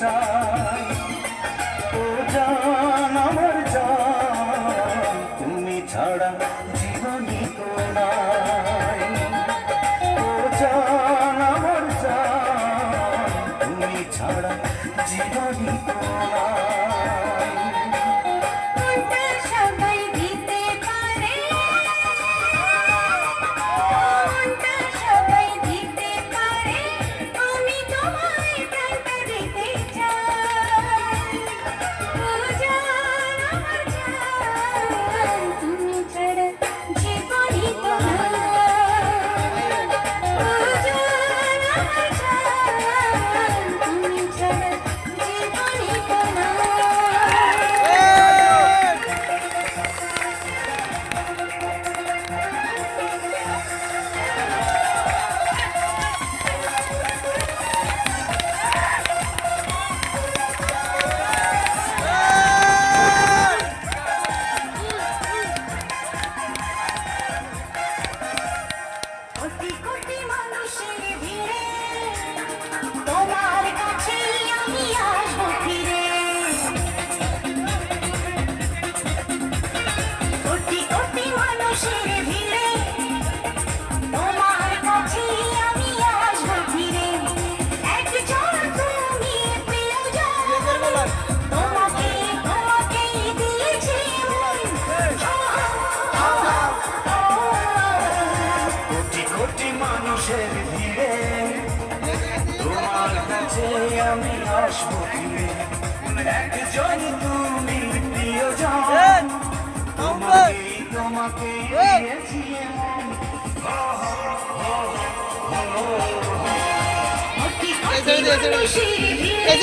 চাই। ও জান, আমার জান, তুমি ছাড়া জীবনী তো নাই। ও জান, আমার জান, তুমি ছাড়া জীবনী তো নাই। মানুষের ভিড়ে তোমার কাছে আমি আসব একজন তোমাকে তোমাকে দিয়েছি মন। কোটি কোটি মানুষের ভিড়ে